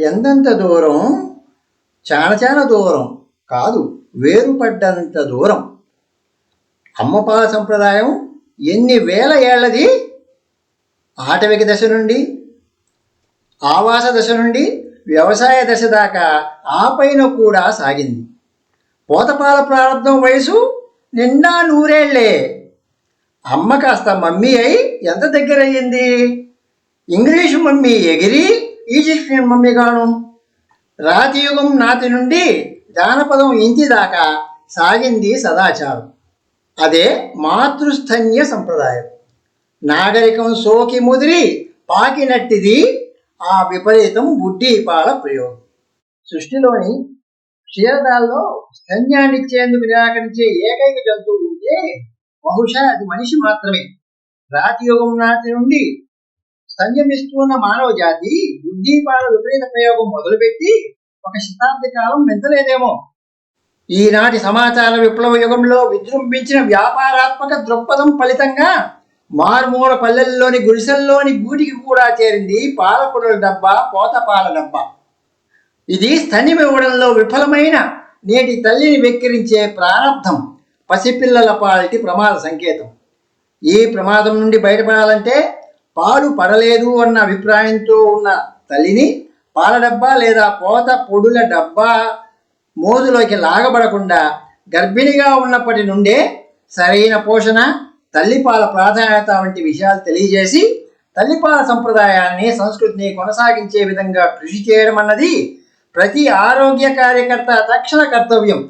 ఎంతెంత దూరం? చాలా చాలా దూరం. కాదు వేరుపడ్డంత దూరం. అమ్మపాల సంప్రదాయం ఎన్ని వేల ఏళ్ళది? ఆటవిక దశ నుండి ఆవాస దశ నుండి వ్యవసాయ దశ దాకా ఆ పైన కూడా సాగింది. పోతపాల ప్రారంభం వయసు నిండా నూరేళ్ళే. అమ్మ కాస్త మమ్మీ అయి ఎంత దగ్గర అయ్యింది ఇంగ్లీషు మమ్మీ ఎగిరి ఈజిప్ట్ మమ్మీ గాను రాతియుగం నాటి నుండి జానపదం ఇంటి దాకా సాగింది సదాచారం. అదే మాతృస్థన్య సంప్రదాయం. నాగరికం సోకి ముదిరి పాకినట్టిది ఆ విపరీతం బుడ్డీపాల ప్రయోగం. సృష్టిలోని క్షీరదాల్లో స్తన్యాన్నిచ్చేందుకు నిరాకరించే ఏకైక జంతువు ఉంటే బహుశా అది మనిషి మాత్రమే. రాతియుగం నాటి నుండి సంయమిస్తున్న మానవ జాతి బుద్ధిపాల విపరీత ప్రయోగం మొదలుపెట్టి ఒక శతాబ్ది కాలం మెంతలేదేమో ఈనాటి సమాచార విప్లవ యుగంలో విజృంభించిన వ్యాపారాత్మక దృక్పథం ఫలితంగా మారుమూల పల్లెల్లోని గుడిసెల్లోని గూటికి కూడా చేరింది పాలకుడుల డబ్బా పోతపాల డబ్బా. ఇది స్థనిమివ్వడంలో విఫలమైన నేటి తల్లిని వెక్కిరించే ప్రారంధం పసిపిల్లల పాలిటి ప్రమాద సంకేతం. ఈ ప్రమాదం నుండి బయటపడాలంటే పాలు పడలేదు అన్న అభిప్రాయంతో ఉన్న తల్లిని పాల డబ్బా లేదా పోత పొడుల డబ్బా మోదులోకి లాగబడకుండా గర్భిణిగా ఉన్నప్పటి నుండే సరైన పోషణ తల్లిపాల ప్రాధాన్యత వంటి విషయాలు తెలియజేసి తల్లిపాల సంప్రదాయాన్ని సంస్కృతిని కొనసాగించే విధంగా కృషి చేయడం అన్నది ప్రతి ఆరోగ్య కార్యకర్త తక్షణ కర్తవ్యం.